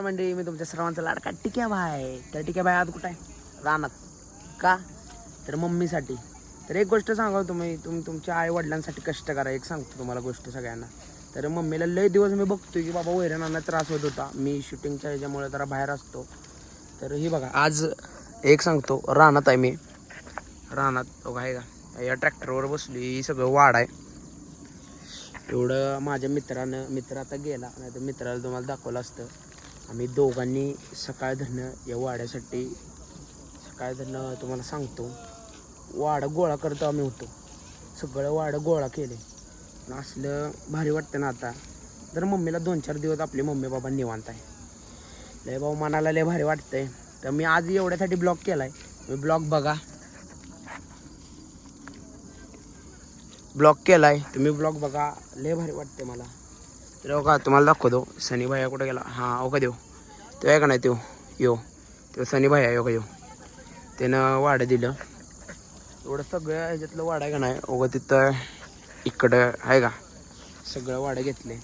म्हणजे मी तुमच्या सर्वांचा लाडका टिक्या भाय तर टिक्या भाय आज कुठं आहे? रानात. का? तर मम्मीसाठी. तर एक गोष्ट सांगा तुम्ही तुम्ही तुमच्या आई वडिलांसाठी कष्ट करा. एक सांगतो तुम्हाला गोष्ट सगळ्यांना. तर मम्मीला लय दिवस मी बघतोय की बाबा वैरणांना त्रास होत होता. मी शूटिंगच्या ह्याच्यामुळे जरा बाहेर असतो. तर ही बघा आज एक सांगतो रानात आहे मी. रानात बघा आहे का? या ट्रॅक्टरवर बसली ही सगळं वाढ आहे. एवढं माझ्या मित्रानं मित्र आता गेला. नाही तर मित्राला तुम्हाला दाखवलं असतं. आम्ही दोघांनी सकाळ धरणं या वाड्यासाठी सकाळ धरणं तुम्हाला सांगतो. वाडं गोळा करतो आम्ही होतो. सगळं वाडं गोळा केले. पण असलं भारी वाटतं ना आता. तर मम्मीला दोन चार दिवस आपली मम्मी बाबा निवांत आहे. लय भाऊ मनाला लय भारी वाटतंय. तर मी आज एवढ्यासाठी ब्लॉग आहे मी ब्लॉग बघा. ब्लॉग आहे तुम्ही ब्लॉग बघा. लय भारी वाटते मला. तर हो का तुम्हाला दाखवतो. सनी भाया कुठं गेला? हां हो का देऊ तो आहे का नाही तो यो. तो सनी भाया यो का येऊ त्यानं वाडं दिलं. एवढं सगळं ह्याच्यातलं वाडं आहे का नाही? उगं तिथं इकडं आहे का? सगळं वाडं घेतले.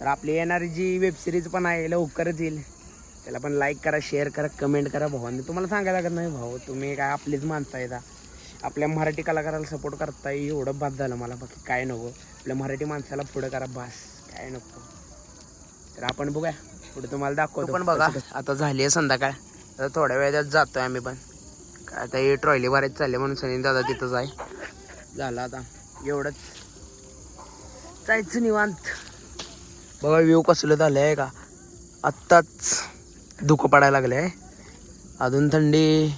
तर आपली येणारी जी वेबसिरीज पण आहे लवकरच येईल. त्याला पण लाईक करा शेअर करा कमेंट करा भावांनी तुम्हाला सांगायला लागत नाही भाऊ तुम्ही काय आपलीच माणसं येता का आपल्या मराठी कलाकाराला सपोर्ट करताय एवढं बाद झालं मला. बाकी काय नको. आपल्या मराठी माणसाला पुढं करा बास. काय नको. तर आपण बघूया. पुढे तुम्हाला दाखवतो. पण बघा. आता झाली आहे संध्याकाळ. आता थोड्या वेळात जातोय आम्ही पण. काय आता ही ट्रॉली भरायची चालली म्हणून सनी दादा तिथंच आहे. झालं आता. एवढंच. जायचं निवांत. बघा व्ह्यू कसलं झालं आहे का? आत्ताच धुकं पडायला लागलं आहे अजून थंडी.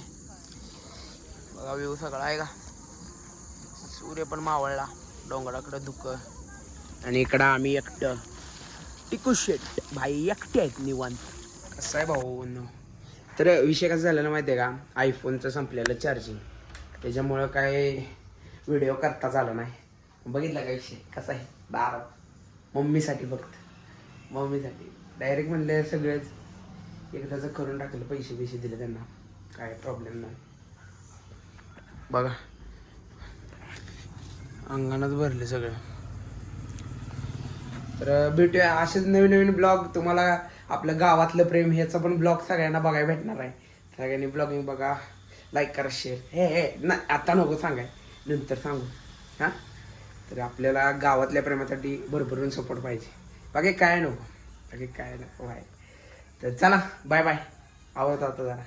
बघा व्ह्यू सगळा आहे का? सूर्य पण मावळला. डोंगराकडं धुकं. आणि इकडं आम्ही एकटं. टिकू शेट. भाई एकटे आहेत निवांत. कसं आहे भाऊ? तर विषय कसा झालेला माहिती आहे का आयफोनचं संपलेलं चार्जिंग त्याच्यामुळं काय व्हिडिओ करताच आला नाही. बघितला का विषय? कसा आहे? बारा मम्मीसाठी फक्त. मम्मीसाठी. डायरेक्ट म्हणले सगळेच. एकदाच करून टाकलं पैसे पैसे दिले त्यांना. काय प्रॉब्लेम नाही. बघा. अंगणात भरले सगळं. तर भेटूया. असेच नवीन नवीन ब्लॉग. तुम्हाला आपलं गावातलं प्रेम ह्याचा पण ब्लॉग सगळ्यांना बघायला भेटणार आहे. सगळ्यांनी ब्लॉगिंग बघा. लाईक करा शेअर हे हे ना आता नको सांगाय. नंतर सांगू. हां? तर आपल्याला गावातल्या प्रेमासाठी भरभरून सपोर्ट पाहिजे. बाकी काय नको. बाकी काय नको बाय तर चला बाय बाय आवडतो आता जरा.